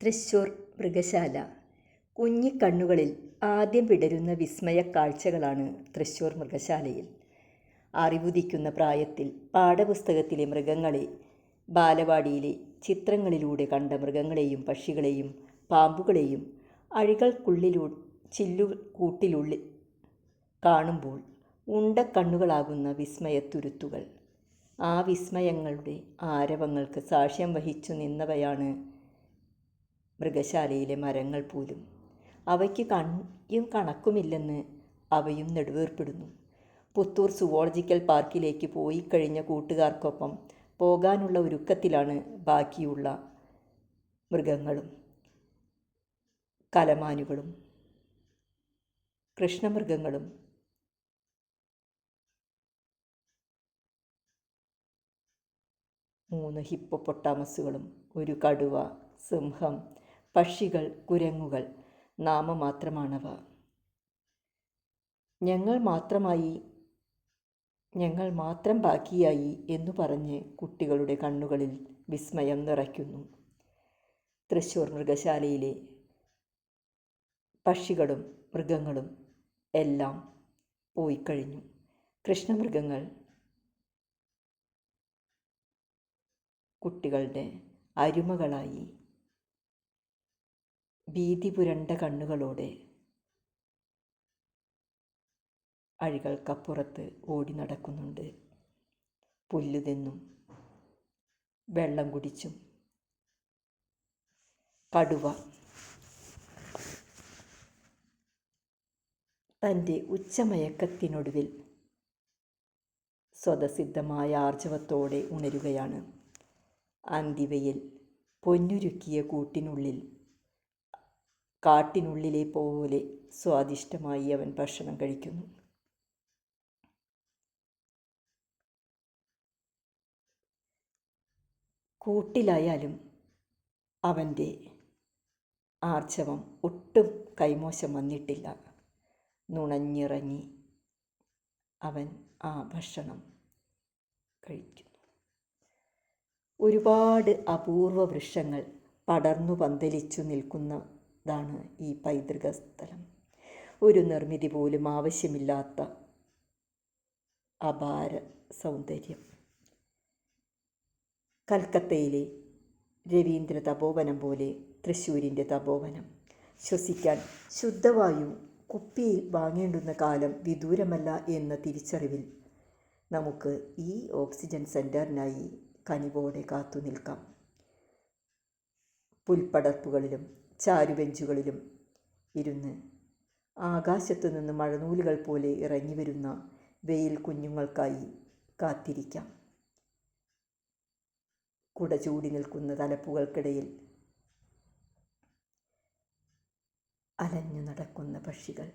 തൃശ്ശൂർ മൃഗശാല. കുഞ്ഞിക്കണ്ണുകളിൽ ആദ്യം വിടരുന്ന വിസ്മയ കാഴ്ചകളാണ് തൃശ്ശൂർ മൃഗശാലയിൽ. അറിവുദിക്കുന്ന പ്രായത്തിൽ പാഠപുസ്തകത്തിലെ മൃഗങ്ങളെ ബാലവാടിയിലെ ചിത്രങ്ങളിലൂടെ കണ്ട മൃഗങ്ങളെയും പക്ഷികളെയും പാമ്പുകളെയും അഴികൾക്കുള്ളിലൂ ചില്ലു കൂട്ടിലുള്ളിൽ കാണുമ്പോൾ ഉണ്ടക്കണ്ണുകളാകുന്ന വിസ്മയത്തുരുത്തുകൾ. ആ വിസ്മയങ്ങളുടെ ആരവങ്ങൾക്ക് സാക്ഷ്യം വഹിച്ചു നിന്നവയാണ് മൃഗശാലയിലെ മരങ്ങൾ പോലും. അവയ്ക്ക് കണ്യും കണക്കുമില്ലെന്ന് അവയും നെടുവേർപ്പെടുന്നു. പുത്തൂർ സുവോളജിക്കൽ പാർക്കിലേക്ക് പോയി കഴിഞ്ഞ കൂട്ടുകാർക്കൊപ്പം പോകാനുള്ള ഒരുക്കത്തിലാണ് ബാക്കിയുള്ള മൃഗങ്ങളും കലമാനുകളും കൃഷ്ണമൃഗങ്ങളും. മൂന്ന് ഹിപ്പോപ്പൊട്ടാമസുകളും ഒരു കടുവ സിംഹം പക്ഷികൾ കുരങ്ങുകൾ നാമമാത്രമാണവ. ഞങ്ങൾ മാത്രമായി ഞങ്ങൾ മാത്രം ബാക്കിയായി എന്നു പറഞ്ഞ് കുട്ടികളുടെ കണ്ണുകളിൽ വിസ്മയം നിറയ്ക്കുന്നു. തൃശ്ശൂർ മൃഗശാലയിലെ പക്ഷികളും മൃഗങ്ങളും എല്ലാം പോയിക്കഴിഞ്ഞു കൃഷ്ണമൃഗങ്ങൾ കുട്ടികളുടെ അരുമകളായി ഭീതി പുരണ്ട കണ്ണുകളോടെ അഴികൾക്കപ്പുറത്ത് ഓടി നടക്കുന്നുണ്ട് പുല്ലുതെന്നും വെള്ളം കുടിച്ചും. കടുവ തന്റെ ഉച്ചമയക്കത്തിനൊടുവിൽ സ്വതസിദ്ധമായ ആർജവത്തോടെ ഉണരുകയാണ്. അന്തിവയിൽ പൊന്നുരുക്കിയ കൂട്ടിനുള്ളിൽ കാട്ടിനുള്ളിലെ പോലെ സ്വാദിഷ്ടമായി അവൻ ഭക്ഷണം കഴിക്കുന്നു. കൂട്ടിലായാലും അവന്റെ ആർജവം ഒട്ടും കൈമോശം വന്നിട്ടില്ല. നുണഞ്ഞിറങ്ങി അവൻ ആ ഭക്ഷണം കഴിക്കുന്നു. ഒരുപാട് അപൂർവ വൃക്ഷങ്ങൾ പടർന്നു പന്തലിച്ചു നിൽക്കുന്നതാണ് ഈ പൈതൃക സ്ഥലം. ഒരു നിർമ്മിതി പോലും ആവശ്യമില്ലാത്ത അപാര സൗന്ദര്യം. കൽക്കത്തയിലെ രവീന്ദ്ര തപോവനം പോലെ തൃശ്ശൂരിന്റെ തപോവനം. ശ്വസിക്കാൻ ശുദ്ധവായു കുപ്പിയിൽ വാങ്ങേണ്ടുന്ന കാലം വിദൂരമല്ല എന്ന തിരിച്ചറിവിൽ നമുക്ക് ഈ ഓക്സിജൻ സെന്ററിനായി കനിവോടെ കാത്തു നിൽക്കാം പുൽപ്പടർപ്പുകളിലും ചാരുബെഞ്ചുകളിലും ഇരുന്ന് ആകാശത്തു നിന്ന് മഴനൂലുകൾ പോലെ ഇറങ്ങി വരുന്ന വെയിൽ കുഞ്ഞുങ്ങൾക്കായി കാത്തിരിക്കാം. കുട ചൂടി നിൽക്കുന്ന തലപ്പുകൾക്കിടയിൽ അലഞ്ഞു നടക്കുന്ന പക്ഷികൾ.